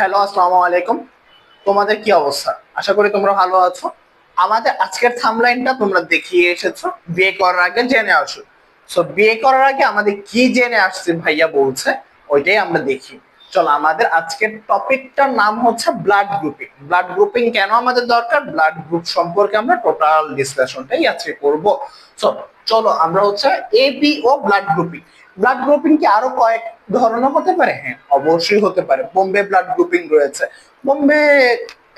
Hello, আসসালামু আলাইকুম। তোমাদের কি অবস্থা? আশা করি তোমরা ভালো আছো। আমাদের আজকের থামলাইনটা তোমরা দেখিয়ে এসেছ। বিয়ে করার আগে জেনে আসো। সো বিয়ে করার আগে আমাদের কি জেনে আসছে ভাইয়া বলছে, ওইটাই আমরা দেখি। চলো, আমাদের আজকের টপিকটার নাম হচ্ছে ব্লাড গ্রুপিং ব্লাড গ্রুপিং কেন আমাদের দরকার? ব্লাড গ্রুপ সম্পর্কে আমরা টোটাল ডিসকাশনটাই আজকে করব। সো চলো, আমরা হচ্ছে A B O blood grouping blood grouping কি আরও কয়েক ধরনের হতে পারে? হ্যাঁ অবশ্যই হতে পারে। বোম্বে ব্লাড গ্রুপিং রয়েছে। বোম্বে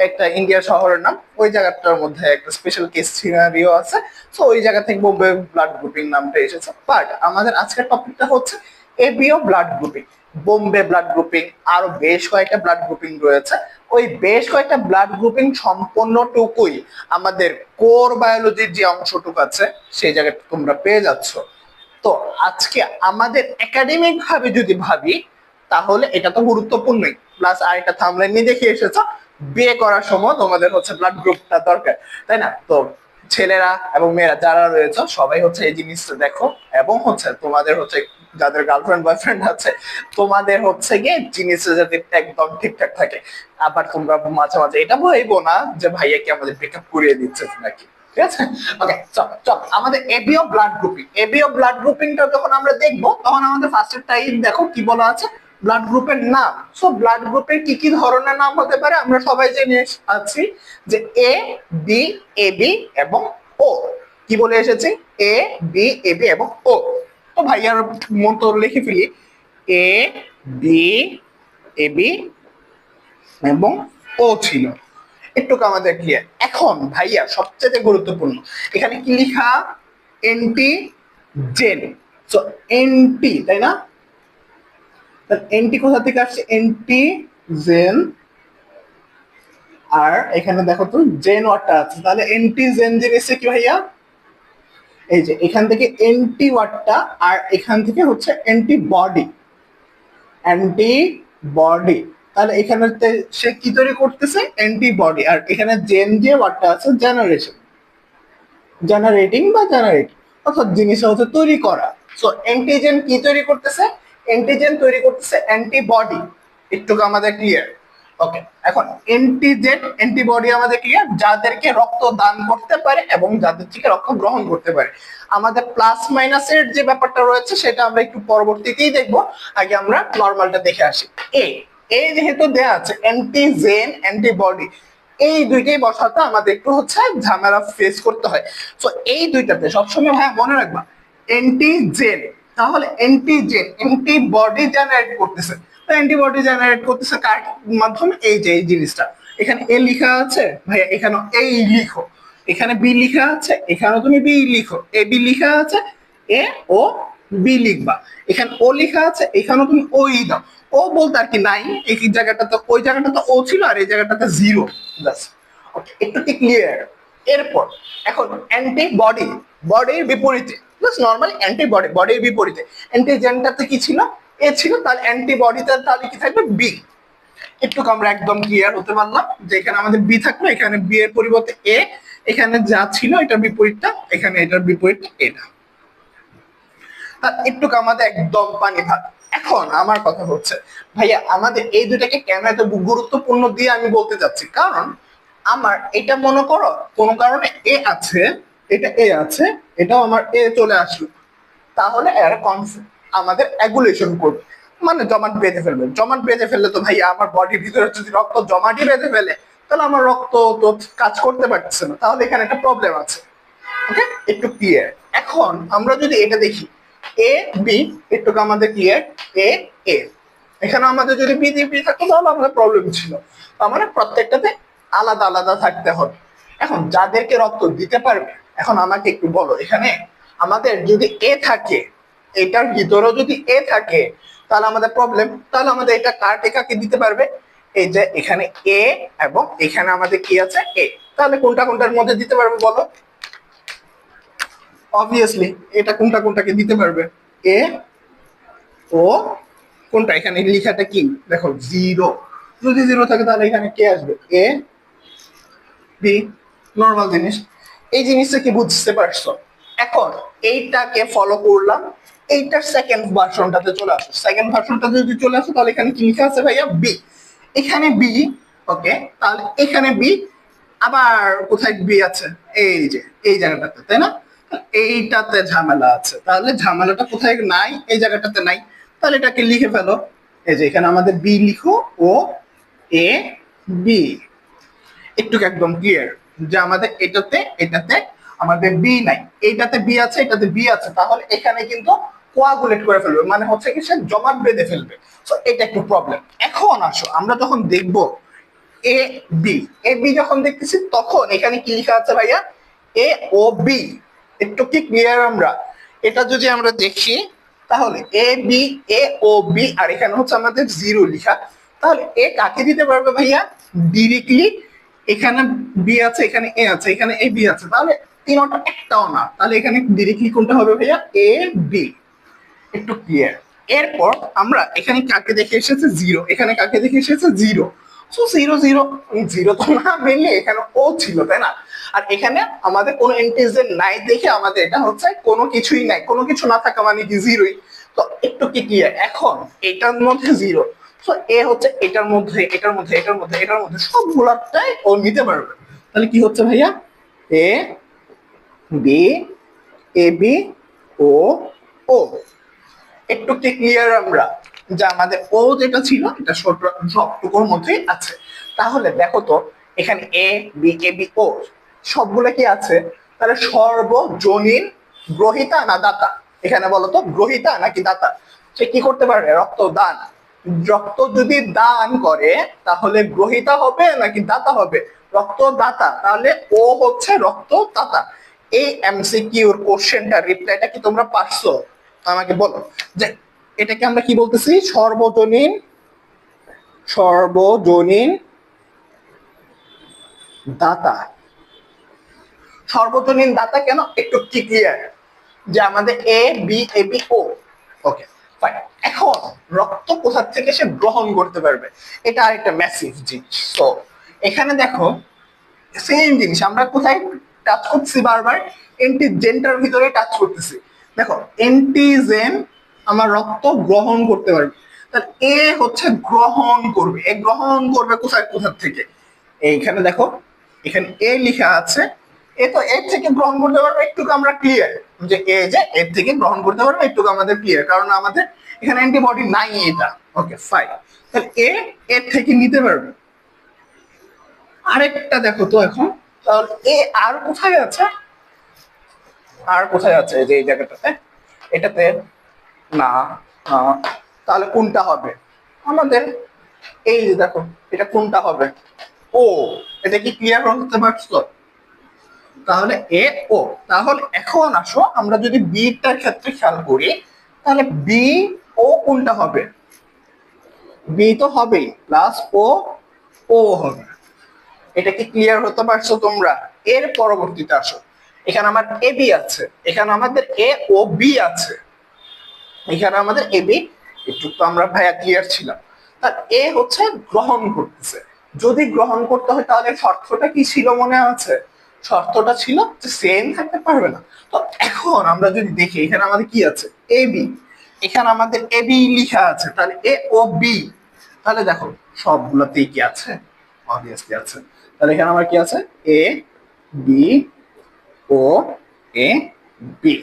একটা ইন্ডিয়া শহরের নাম। ওই জায়গাটার মধ্যে একটা স্পেশাল কেস সিনারিও আছে। সো ওই জায়গা থেকে বোম্বে ব্লাড গ্রুপিং নামটা এসেছে। বাট আমাদের আজকের টপিকটা হচ্ছে ABO blood grouping Bombay blood grouping আরও বেশ কয়েকটা ব্লাড গ্রুপিং রয়েছে। ওই বেশ কয়েকটা ব্লাড গ্রুপিং সম্পূর্ণটুকুই আমাদের কোর বায়োলজির যে অংশটুকু আছে, সেই জায়গাটা তোমরা পেয়ে যাচ্ছ। তো আজকে আমাদের একাডেমিক ভাবে যদি ভাবি, তাহলে এটা তো গুরুত্বপূর্ণই। প্লাস আরেকটা থামলাইন নিয়ে দেখে এসেছ, বিয়ে করার সময় তোমাদের হচ্ছে ব্লাড গ্রুপটা দরকার, তাই না? তো ছেলেরা এবং মেয়েরা যারা রয়েছে, সবাই হচ্ছে এই জিনিসটা দেখো, এবং হচ্ছে তোমাদের হচ্ছে যাদের গার্লফ্রেন্ড বয়ফ্রেন্ড আছে, তোমাদের হচ্ছে গিয়ে জিনিসটা যাতে একদম ঠিকঠাক থাকে। আবার তোমরা মাঝে মাঝে এটা বলব না যে ভাইয়া কি আমাদের ব্রেকআপ করিয়ে দিচ্ছে নাকি? ঠিক আছে? ওকে চল চল, আমাদের ABO blood grouping ABO blood গ্রুপিংটা যখন আমরা দেখব, তখন আমাদের ফার্স্টের টাইপ দেখো কি বলা আছে? ব্লাড গ্রুপের নাম। সো ব্লাড গ্রুপের কি কি ধরনের নাম হতে পারে? আমরা সবাই জেনে আছি যে এ বি এ বি এবং ও কি বলে এসেছি? এ বি এ বি এবং ও তো ভাইয়ার মতো লিখে ফেলি। এ বি এ বি এবং ও ছিল। একটুকু আমাদের ক্লিয়ার এখন ভাইয়া সবচেয়ে গুরুত্বপূর্ণ, এখানে কি লিখা? এনটি জেন সো এনটি তাই না? এনটি কোথা থেকে আসছে? এনটি জেন আর এখানে দেখো তো জেন ওয়ার্ডটা আছে। তাহলে এনটি জেন জিনিসটা কি ভাইয়া? এই যে, এখান থেকে এন্টি ওয়ার্ডটা আর এখান থেকে হচ্ছে অ্যান্টি বডি অ্যান্টি বডি তাহলে এখানে সে কি তৈরি করতেছে? অ্যান্টিবডি আর এখানে জেন যে ওয়ার্ডটা আছে জেনারেশন জেনারেটিং বা জেনারেট অর্থাৎ জিনিস হচ্ছে তৈরি করা। সো অ্যান্টিজেন কি তৈরি করতেছে? অ্যান্টিজেন তৈরি করতেছে অ্যান্টিবডি একটু আমাদের ক্লিয়ার ওকে এখন অ্যান্টিজেন অ্যান্টিবডি আমাদের ক্লিয়ার যাদেরকে রক্ত দান করতে পারে এবং যাদের থেকে রক্ত গ্রহণ করতে পারে। আমাদের প্লাস মাইনাসের যে ব্যাপারটা রয়েছে, সেটা আমরা একটু পরবর্তীতেই দেখব। আগে আমরা নর্মালটা দেখে আসি। এ এ যেহেতু দেয়া আছে অ্যান্টিজেন অ্যান্টিবডি এই দুইটাই বসাতে আমাদের একটু হচ্ছে ঝামেলা ফেস করতে হয়। তো এই দুইটাতে সবসময় ভাই মনে রাখবা অ্যান্টিজেন তাহলে অ্যান্টিজেন অ্যান্টিবডি জেনারেট করতেছে। তো অ্যান্টিবডি জেনারেট করতেছে কার মাধ্যমে? এই যে, এই জিনিসটা। এখানে এ লেখা আছে, ভাইয়া এখানে এই লিখো। এখানে বি লেখা আছে, এখানেও তুমি বি লিখো। এ বি লেখা আছে এ ও বি লিখবা। এখানে ও লেখা আছে, এখানেও তুমি ওই দাও। ও বলতে আর কি নাই এই জায়গাটা তো, ওই জায়গাটা তো ও ছিল আর এই জায়গাটাতে জিরো ওকে একটু কি ক্লিয়ার এরপর, এখন অ্যান্টিবডি বডির বিপরীতে। জাস্ট নর্মালি অ্যান্টিবডি বডির বিপরীতে। অ্যান্টিজেনটাতে কি ছিল? এ ছিল তাহলে অ্যান্টিবডিতে তাহলে কি থাকবে? বি একটু আমরা একদম ক্লিয়ার হতে পারলাম যে এখানে আমাদের বি থাকল, এখানে বি এর পরিবর্তে এ এখানে যা ছিল এটার বিপরীতটা, এখানে এটার বিপরীত এটা আর একটু আমাদের একদম পানি ভাত। এখন আমার কথা হচ্ছে, ভাইয়া, আমাদের এই দুটাকে কেন এত গুরুত্বপূর্ণ দিয়ে আমি বলতে চাচ্ছি? কারণ আমার এটা মনে করো, কোনো কারণে এ আছে, এটা এ আছে, এটাও আমার এ চলে আসলো। তাহলে এর কনফ- আমাদের অ্যাগুলেশন করবে। মানে জমাট বেঁধে ফেলবে। জমাট বেঁধে ফেললে তো ভাইয়া আমার বডির ভিতরে যদি রক্ত জমাটই বেঁধে ফেলে, তাহলে আমার রক্ত তো কাজ করতে পারছে না। তাহলে এখানে একটা প্রবলেম আছে। ওকে একটু ক্লিয়ার এখন আমরা যদি এটা দেখি এ বি একটু আমাদের ক্লিয়ার এ এ এখানে আমাদের যদি বি বি থাকতো, তাহলে আমাদের প্রবলেম ছিল। মানে প্রত্যেকটাতে আলাদা আলাদা থাকতে হবে। এখন যাদেরকে রক্ত দিতে পারবে, এখন আমাকে একটু বলো, এখানে আমাদের যদি এ থাকে, এটার ভিতরেও যদি এ থাকে, তাহলে আমাদের প্রবলেম তাহলে আমাদের এটা কার টেকাকে দিতে পারবে? এই যে এখানে এ এবং এখানে আমাদের কি আছে? এ তাহলে কোনটা কোনটার মধ্যে দিতে পারবে বলো? অবভিয়াসলি এটা কোনটা কোনটাকে দিতে পারবে? এ ও কোনটা? এখানে লেখাটা কি? দেখো জিরো যদি জিরো থাকে, তাহলে এখানে কে আসবে? এ বি নর্মাল জিনিস। এই জিনিসটা কি বুঝতে পারছ? এখন এইটাকে ফলো করলাম। এইটার সেকেন্ড ভার্সনটাতে চলে আসো। সেকেন্ড ভার্সনটা যদি চলে আসো, তাহলে এখানে কি লেখা আছে ভাইয়া? বি এখানে বি ওকে তাহলে এখানে বি আবার কোথায় বি আছে? এই যে, এই জায়গাটাতে, তাই না? এইটাতে ঝামেলা আছে। তাহলে ঝামেলাটা কোথায় নাই? এই জায়গাটাতে নাই। তাহলে এটাকে লিখে ফেলো। এই যে এখানে আমাদের বি লিখো, ও, এ বি একটু একদম ক্লিয়ার যে আমাদের এটাতে এটাতে আমাদের বি নাই। এইটাতে বি আছে, এটাতে বি আছে। তাহলে এখানে কিন্তু কোয়াগুলেট করে ফেলবে। মানে হচ্ছে কি, সে জমাট বেঁধে ফেলবে। তো এটা একটু প্রবলেম এখন আসো, আমরা যখন দেখব এ বি এ বি যখন দেখতেছি, তখন এখানে কি লেখা আছে ভাইয়া? এ ও বি একটু কি ক্লিয়ার আমরা? এটা যদি আমরা দেখি, তাহলে A B A O B আর এখানে হচ্ছে আমাদের জিরো লিখা। তাহলে এ কাকে দিতে পারবে ভাইয়া? ডিরেক্টলি এখানে বি আছে, এখানে এ আছে, এখানে এ বি আছে। তাহলে তিনটা একটাও না। তাহলে এখানে ডিরেক্টলি কোনটা হবে ভাইয়া? এ বি একটু ক্লিয়ার এরপর আমরা এখানে কাকে দেখে এসেছে? জিরো এখানে কাকে দেখে এসেছে? জিরো জিরো জিরো জিরো তো না মেনলি এখানে ও ছিল, তাই না? আর এখানে আমাদের কোনো ইন্টিজার নাই দেখে আমাদের এটা হচ্ছে কোনো কিছুই নাই। কোনো কিছু না থাকা মানে কি জিরোই ক্লিয়ার এখন এটার মধ্যে জিরো এ হচ্ছে এটার মধ্যে এটার মধ্যে এটার মধ্যে এটার মধ্যে সবগুলাটাই ও নিতে পারবে। তাহলে কি হচ্ছে ভাইয়া? এ বি এ বি ও ও একটু কি ক্লিয়ার আমরা? যে আমাদের ও যেটা ছিল, এটা সবটুকুর মধ্যেই আছে। তাহলে দেখো তো, এখানে এ বি এ বি ও সবগুলো কি আছে? তাহলে সর্বজনীন গ্রহিতা না দাতা? এখানে বলো তো, গ্রহিতা নাকি দাতা? সে কি করতে পারে রক্ত দান। রক্ত যদি দান করে, তাহলে গ্রহিতা হবে নাকি দাতা হবে? রক্ত দাতা। তাহলে ও হচ্ছে রক্ত দাতা। এই এমসিকিউর কোশ্চেনটা রিপ্লাইটা কি তোমরা পারছ? আমাকে বলো। যে এটাকে আমরা কি বলতেছি? সর্বজনীন সর্বজনীন দাতা। সর্বজনীন দাতা কেন? একটু কি ক্লিয়ার যে আমাদের এ বি এ বি ও ওকে এখন রক্ত কোথা থেকে সে গ্রহণ করতে পারবে? এটা আরেকটা ম্যাসিভ জিনিস। তো এখানে দেখো সেম জিনিস। আমরা কোথায় টাচ করছি বারবার? এন্টিজেনটার ভিতরে টাচ করতেছি। দেখো এন্টিজেন আমার রক্ত গ্রহণ করতে পারবে তাহলে এ হচ্ছে গ্রহণ করবে। এ গ্রহণ করবে কোথায়? কোথার থেকে? এইখানে দেখো, এখানে এ লেখা আছে। এ তো এর থেকে গ্রহণ করতে পারবে একটু আমরা ক্লিয়ার যে এ যে এর থেকে গ্রহণ করতে পারবে, একটুকু আমাদের ক্লিয়ার কারণ আমাদের এখানে অ্যান্টিবডি নাই এটা। ওকে ফাইন তাহলে এ এর থেকে নিতে পারবে। আরেকটা দেখো তো এখন। তাহলে এ আর কোথায় আছে? আর কোথায় আছে? যে এই জায়গাটাতে। এটাতে না। তাহলে কোনটা হবে? আমাদের এই যে দেখো, এটা কোনটা হবে? ও, এটা কি ক্লিয়ার হতে পারছ? তাহলে এ ও, তাহলে এখন আসো, আমরা যদি বিটার ক্ষেত্রে খেয়াল করি, তাহলে বি ও কোনটা হবে? বি তো হবেই প্লাস ও ও হবে। এটা কি ক্লিয়ার হতে পারছ তোমরা? এর পরবর্তীতে আসো। এখানে আমার এ বি আছে, এখানে আমাদের এ ও বি আছে। এখানে আমাদের এ বি একটু তো আমরা ভাইয়া ক্লিয়ার ছিলাম। তার এ হচ্ছে গ্রহণ করতেছে। যদি গ্রহণ করতে হয় তাহলে শর্তটা কি ছিল মনে আছে? শর্তটা ছিল যে সেম থাকতে পারবে না। তো এখন আমরা যদি দেখি, এখানে আমাদের কি আছে? এ বি এখানে আমাদের এ বি লিখা আছে, তাহলে এ ও বি তাহলে দেখো, সবগুলোতেই কি আছে? অবভিয়াসলি আছে। তাহলে এখানে আমার কি আছে? এ বি ও এ বি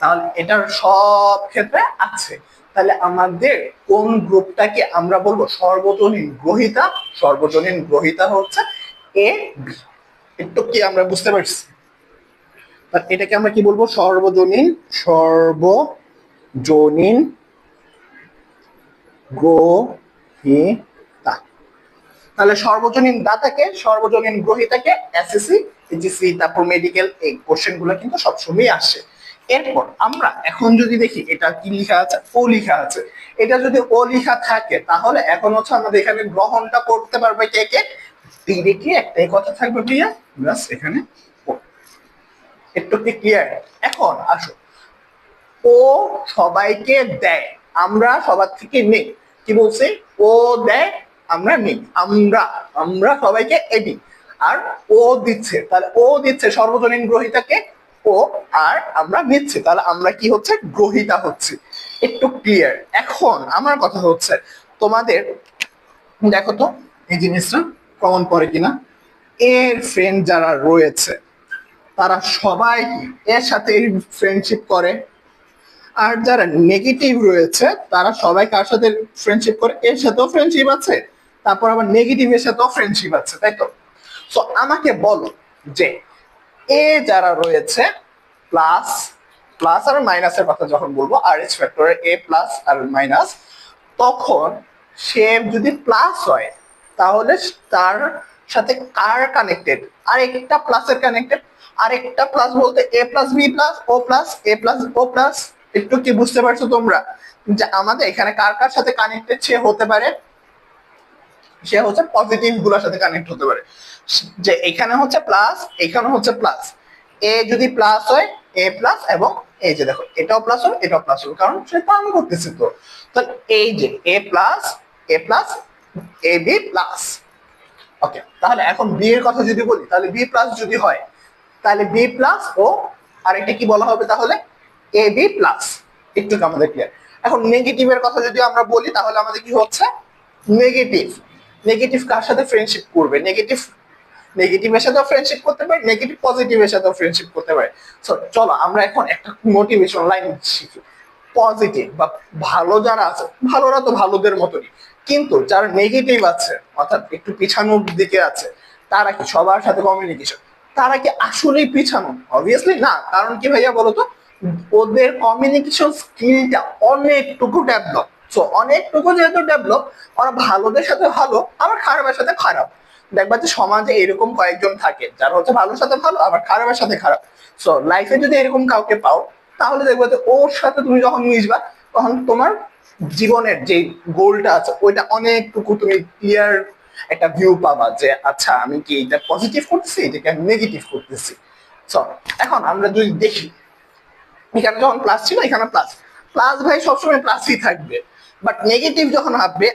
তাহলে এটার সব ক্ষেত্রে আছে। তাহলে আমাদের কোন গ্রুপটাকে আমরা বলব? সর্বজনীন গ্রহিতা। সর্বজনীন গ্রহিতা হচ্ছে এ বি একটু কি আমরা বুঝতে পারছি? এটাকে আমরা কি বলব? সর্বজনীন সর্বজনীন গ্রহিতা। তাহলে সর্বজনীন দাতাকে, সর্বজনীন গ্রহিতাকে এসএসসি এইচএসসি তারপর মেডিকেল এই কোশ্চেনগুলো কিন্তু সবসময় আসে। এরপর আমরা এখন যদি দেখি, এটা কি লিখা আছে? ও লিখা আছে। এটা যদি ও লিখা থাকে, তাহলে এখন হচ্ছে আমাদের এখানে গ্রহণটা করতে পারবে কে কে? ডিরেক্টলি একটাই কথা থাকবে ভাইয়া, ব্যাস এখানে একটু কি ক্লিয়ার এখন আসো। ও সবাইকে দেয়, আমরা সবার থেকে নেই। কি বলছি? ও দেয়, আমরা নেই। আমরা আমরা সবাইকে এদি আর ও দিচ্ছে, তাহলে ও দিচ্ছে সর্বজনীন গ্রহিতাকে ও আর আমরা নিচ্ছি। তাহলে আমরা কি হচ্ছে? গ্রহিতা হচ্ছে। একটু ক্লিয়ার এখন আমার কথা হচ্ছে, তোমাদের দেখো তো এই জিনিসটা কমন পড়ে কিনা? এর ফ্রেন্ড যারা রয়েছে, তারা সবাই এর সাথে ফ্রেন্ডশিপ করে। আর যারা নেগেটিভ রয়েছে, তারা সবাই কার সাথে ফ্রেন্ডশিপ করে? এর সাথেও ফ্রেন্ডশিপ আছে, তারপর আবার নেগেটিভের সাথেও ফ্রেন্ডশিপ আছে, তাই তো? সো আমাকে বলো যে এ যারা রয়েছে প্লাস প্লাস আর মাইনাসের কথা যখন বলব আর এস ফ্যাক্টরের এ প্লাস আর মাইনাস তখন সে যদি প্লাস হয়, তাহলে তার সাথে কার কানেক্টেড আরেকটা প্লাসের কানেক্টেড আরেকটা প্লাস বলতে A plus B plus O plus A plus O plus একটু কি বুঝতে পারছ তোমরা? যে আমাদের এখানে কার কার সাথে কানেক্টেড সে হতে পারে? সে হচ্ছে পজিটিভগুলোর সাথে কানেক্ট হতে পারে। যে এখানে হচ্ছে প্লাস এখানে হচ্ছে প্লাস এ যদি প্লাস হয়, এ প্লাস এবং এই যে দেখো, এটাও প্লাস হবে, এটাও প্লাস হবে। কারণ সে পান করতেছে তো। তাহলে এই যে A plus A plus A B plus okay তাহলে এখন বি এর কথা যদি বলি, তাহলে বি প্লাস যদি হয়, তাহলে বি প্লাস ও আরেকটা কি বলা হবে তাহলে? এ বি প্লাস একটু আমাদের ক্লিয়ার এখন নেগেটিভের কথা যদি আমরা বলি, তাহলে আমাদের কি হচ্ছে? নেগেটিভ নেগেটিভ কার সাথে ফ্রেন্ডশিপ করবে? নেগেটিভ নেগেটিভের সাথেও ফ্রেন্ডশিপ করতে পারে নেগেটিভ পজিটিভের সাথেও ফ্রেন্ডশিপ করতে পারে। সো চলো, আমরা এখন একটা মোটিভেশন লাইন শিখি। পজিটিভ বা ভালো যারা আছে, ভালোরা তো ভালোদের মতনই। কিন্তু যারা নেগেটিভ আছে, অর্থাৎ একটু পিছানোর দিকে আছে, তারা কি সবার সাথে কমিউনিকেশন তারা কি আসলেই পিছানো? অবভিয়াসলি না। কারণ কি ভাইয়া বলতো? ওদের কমিউনিকেশন স্কিলটা অনেকটুকু ডেভেলপ সো অনেকটুকু যেহেতু ডেভেলপ ওরা ভালোদের সাথে ভালো, আবার খারাপের সাথে খারাপ। দেখবা যে সমাজে এরকম কয়েকজন থাকে, যারা হচ্ছে ভালোর সাথে ভালো, আবার খারাপের সাথে খারাপ। সো লাইফে যদি এরকম কাউকে পাও, তাহলে দেখবে যে ওর সাথে তুমি যখন মিশবা, তখন তোমার জীবনের যে গোলটা আছে, ওইটা অনেকটুকু তুমি ক্লিয়ার একটা ভিউ পাবা যে আচ্ছা আমি কি এটা পজিটিভ করতেছি এটাকে আমি নেগেটিভ করতেছি? সো এখন আমরা যদি দেখি, এখানে যখন প্লাস ছিল, এখানে প্লাস প্লাস ভাই সবসময় প্লাসই থাকবে। বাট নেগেটিভ যখন হবে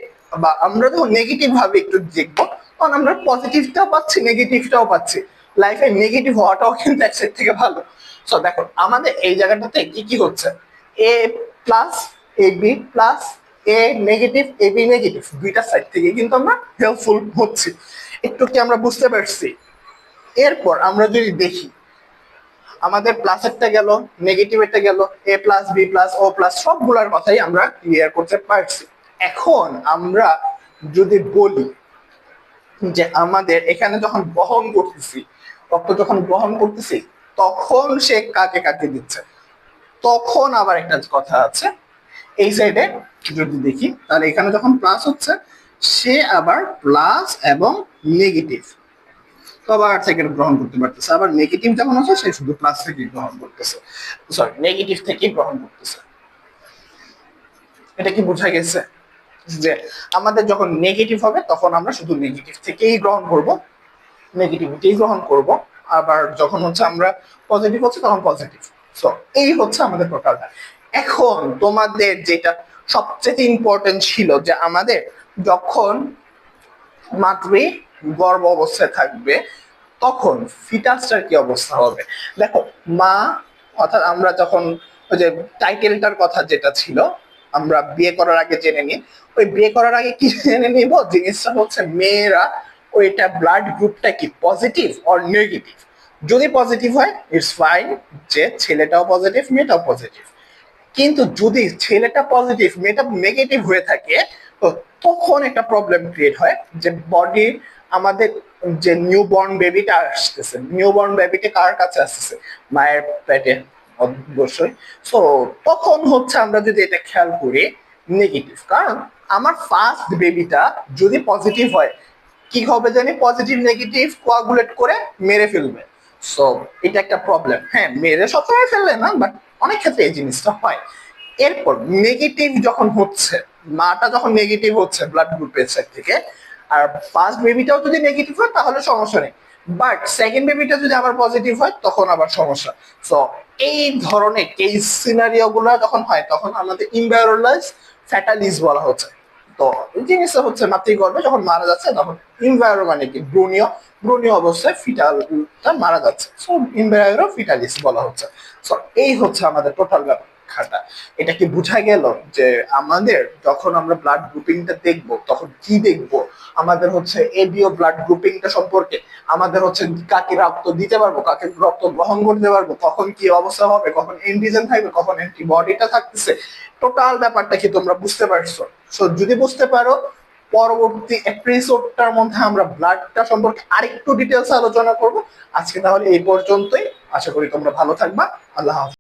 বা আমরা যখন নেগেটিভ ভাবে একটু দেখব তখন আমরা পজিটিভটাও পাচ্ছি নেগেটিভটাও পাচ্ছি। লাইফে নেগেটিভ হওয়াটাও কিন্তু এক সাইড থেকে ভালো। সো দেখো, আমাদের এই জায়গাটাতে কি কি হচ্ছে? A plus A B plus A negative A B negative দুইটা সাইড থেকে কিন্তু আমরা হেল্পফুল হচ্ছি। একটু কি আমরা বুঝতে পারছি? এরপর আমরা যদি দেখি, আমাদের প্লাসেরটা গেল নেগেটিভেরটা গেল A plus B plus O plus সবগুলোর কথাই আমরা ক্লিয়ার করতে পারছি। এখন আমরা যদি বলি যে আমাদের এখানে যখন গ্রহণ করতেছি, রক্ত যখন গ্রহণ করতেছি, তখন সে কাকে কাকে দিচ্ছে? তখন আবার একটা কথা আছে, এই সাইডে যদি দেখি, তাহলে এখানে যখন প্লাস হচ্ছে, সে আবার প্লাস এবং নেগেটিভ আবার সেকেন্ড গ্রহণ করতে পারতেছে। আবার নেগেটিভ যখন আছে, সে শুধু প্লাস থেকে গ্রহণ করতেছে। সরি নেগেটিভ থেকে গ্রহণ করতেছে। এটা কি বোঝা গেছে? যে আমাদের যখন নেগেটিভ হবে, তখন আমরা শুধু নেগেটিভ থেকেই গ্রহণ করব। নেগেটিভিটি গ্রহণ করব। আবার যখন হচ্ছে আমরা পজিটিভ হচ্ছে, তখন পজিটিভ সো এই হচ্ছে আমাদের টোটালটা এখন তোমাদের যেটা সবচেয়ে ইম্পর্টেন্ট ছিল যে আমাদের যখন মাতৃ গর্ভ অবস্থায় থাকবে, তখন ফিটাসটার কি অবস্থা হবে? দেখো, মা, অর্থাৎ আমরা যখন ওই যে টাইটেলটার কথা যেটা ছিল আমরা বিয়ে করার আগে জেনে নিই। ওই বিয়ে করার আগে কি জেনে নিব? জিনিসটা হচ্ছে মেয়েরা ওইটা ব্লাড গ্রুপটা কি পজিটিভ অর নেগেটিভ যদি পজিটিভ হয় ইটস ফাইন যে ছেলেটাও পজিটিভ মেয়েটাও পজিটিভ কিন্তু যদি ছেলেটা পজিটিভ মেয়েটা নেগেটিভ হয়ে থাকে, তো তখন একটা প্রবলেম ক্রিয়েট হয় যে বডি আমাদের যে নিউ বর্ন বেবিটা আসতেছে। নিউ বর্ন বেবিটা কার কাছে আসতেছে? মায়ের পেটে। অবশ্যই। সো তখন হচ্ছে আমরা যদি এটা খেয়াল করি নেগেটিভ কারণ আমার ফার্স্ট বেবিটা যদি পজিটিভ হয়, কি হবে জানি? পজিটিভ নেগেটিভ কোয়াগুলেট করে মেরে ফেলবে। সো এটা একটা প্রবলেম হ্যাঁ মেরে সবসময় ফেললে না বাট অনেক ক্ষেত্রে এই জিনিসটা হয়। এরপর নেগেটিভ যখন হচ্ছে, মাটা যখন নেগেটিভ হচ্ছে ব্লাড গ্রুপের সাইড থেকে, আর ফার্স্ট বেবিটাও যদি নেগেটিভ হয়, তাহলে সমস্যা নেই। বাট সেকেন্ড বেবিটা যদি আবার পজিটিভ হয়, তখন আবার সমস্যা। সো এই ধরনের কেস সিনারিও গুলো যখন হয়, তখন আমাদের ইনভাইরোলাইজ ফ্যাটালিস বলা হচ্ছে। তো জিনিসটা হচ্ছে মাতৃগর্ভে যখন মারা যাচ্ছে, তখন ইনভাইরো মানে কি? ব্রুনীয়। ব্রুনীয় অবস্থায় ফিটালটা মারা যাচ্ছে। সো ইনভাইরো ফিটালিস বলা হচ্ছে। সো এই হচ্ছে আমাদের টোটাল ব্যাপার ব্যাখ্যাটা এটা কি বোঝা গেল যে আমাদের যখন আমরা ব্লাড গ্রুপিংটা দেখব, তখন কি দেখব? আমাদের হচ্ছে এবিও ব্লাড গ্রুপিংটা সম্পর্কে, আমাদের হচ্ছে কাকে রক্ত দিতে পারব, কাকে রক্ত গ্রহণ করতে পারব, কখন কি অবস্থা হবে, কখন এন্টিজেন থাকবে, কখন অ্যান্টিবডিটা থাকতেছে টোটাল ব্যাপারটা কি তোমরা বুঝতে পারছ? সো যদি বুঝতে পারো, পরবর্তী এপিসোডটার মধ্যে আমরা ব্লাডটা সম্পর্কে আরেকটু ডিটেলস আলোচনা করব। আজকে তাহলে এই পর্যন্তই। আশা করি তোমরা ভালো থাকবা। আল্লাহ হাফেজ।